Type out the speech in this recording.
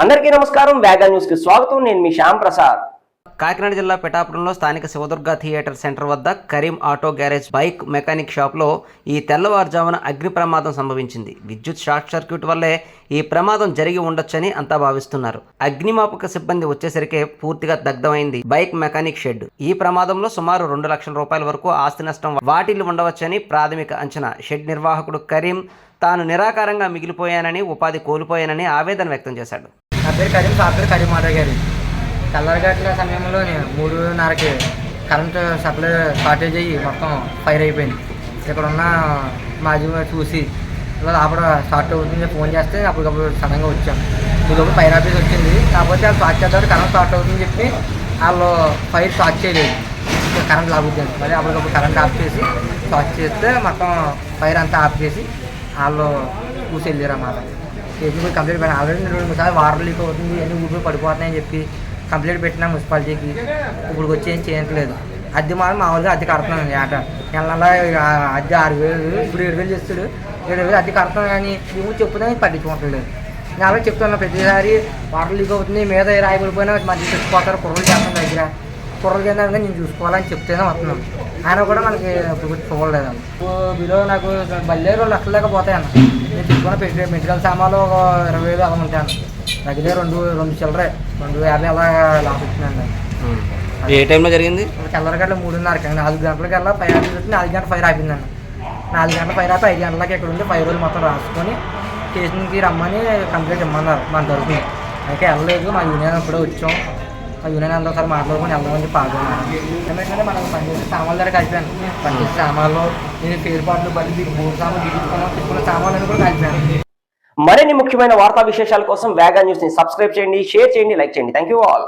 అందరికీ నమస్కారం వేగా న్యూస్కి స్వాగతం. నేను మీ శ్యామ్ ప్రసాద్. కాకినాడ జిల్లా పిఠాపురంలో స్థానిక శివదుర్గ థియేటర్ సెంటర్ వద్ద Karim auto garage bike mechanic షాప్లో ఈ తెల్లవారుజామున అగ్ని ప్రమాదం సంభవించింది. విద్యుత్ షార్ట్ సర్క్యూట్ వల్లే ఈ ప్రమాదం జరిగి ఉండొచ్చని అంతా భావిస్తున్నారు. అగ్నిమాపక సిబ్బంది వచ్చేసరికే పూర్తిగా దగ్ధమైంది బైక్ మెకానిక్ షెడ్. ఈ ప్రమాదంలో సుమారు రెండు లక్షల రూపాయల వరకు ఆస్తి నష్టం వాటిల్లు ఉండవచ్చని ప్రాథమిక అంచనా. షెడ్ నిర్వాహకుడు కరీం తాను నిరాకారంగా మిగిలిపోయానని ఉపాధి కోల్పోయానని ఆవేదన వ్యక్తం చేశాడు. నా పేరు కరీం సార్ పేరు కరీం మాధవ్ గారు. తెల్లరగట్ల సమయంలో మూడున్నరకి కరెంటు సప్లై షార్టేజ్ అయ్యి మొత్తం ఫైర్ అయిపోయింది. ఇక్కడ ఉన్న మాజీ చూసి అప్పుడు స్టార్ట్ అవుతుంది ఫోన్ చేస్తే అప్పటికప్పుడు సడన్గా వచ్చాం. ఇదొక ఫైర్ ఆఫీస్ వచ్చింది. కాకపోతే అది స్టార్ట్ చేద్దాం కరెంట్ స్టార్ట్ అవుతుందని చెప్పి వాళ్ళు ఫైర్ స్టార్ట్ చేయలేదు. కరెంట్ లాగుతుంది మరి అప్పటికప్పుడు కరెంట్ ఆఫ్ చేసి స్టార్ట్ చేస్తే మొత్తం ఫైర్ అంతా ఆఫ్ చేసి వాళ్ళు కూసి వెళ్ళారు అన్నమాట చేసి కంప్లీట్ పెట్టిన. ఆల్రెడీ రెండు మూడు సార్లు వాటర్ లీక్ అవుతుంది అన్ని ఊపిరి పడిపోతున్నాయని చెప్పి కంప్లీట్ పెట్టినా మున్సిపాలిటీకి. ఇప్పుడు వచ్చి ఏం చేయట్లేదు. అద్దె మాత్రం మామూలుగా అద్దె కడుతున్నాను ఆట. నెల నెల అద్దె ఆరు వేలు ఇప్పుడు ఏడు వేలు చేస్తాడు. ఏడు వేలు అద్దె కడుతున్నాను కానీ ఏమో చెప్పుదా పట్టించుకోవట్లేదు. నేను అలాగే చెప్తున్నాను ప్రతిసారి వాటర్ లీక్ అవుతుంది మీద రాయబడిపోయినా పడిపోయినా తెచ్చిపోతారు కుర్రలు చేస్తాను దగ్గర. కుర్రలు కింద నేను చూసుకోవాలని చెప్తేనే వస్తున్నాను. ఆయన కూడా మనకి ఇప్పుడు చూడలేదు. బిలో నాకు బల్లే రెండు లక్షల దాకా తీసుకున్న పెట్టి మెడికల్ సామాన్లు ఒక ఇరవై వేలు అలా ఉంటాను తగ్గితే రెండు రెండు చిల్లరే రెండు యాభై అలా లాస్ వచ్చిందండి. ఏ టైంలో జరిగింది? తెల్లరగట్ల మూడున్నరకి నాలుగు గంటలకల్లా ఫైర్ ఆఫీస్ నాలుగు గంటల ఫైర్ ఆపిందండి. నాలుగు గంటల ఫైర్ ఆపి ఐదు గంటలకి ఇక్కడ ఉండి ఫైవ్ రోజులు మొత్తం రాసుకొని స్టేషన్కి రమ్మని కంప్లైంట్ ఇమ్మన్నారు మన తరఫున అయితే వెళ్ళలేదు మా యూనియన్ అప్పుడే వచ్చాం. యూనియన్ అందరూ ఒకసారి మాట్లాడుకొని వెళ్దామని చెప్పి ఆగున్నాను ఎందుకంటే మనం పనిచేసే సామాన్లు దగ్గర కలిపాను పనిచేసే సామాన్లు నేను పేరుపాట్లు బట్టి దీనికి మూడు సామాన్లు తీసుకున్నాం తీసుకున్న సామాన్లు కూడా కలిపాను మరిన్ని ముఖ్యమైన వార్తా విశేషాల కోసం వేగా న్యూస్ని సబ్స్క్రైబ్ చేయండి షేర్ చేయండి లైక్ చేయండి. Thank you all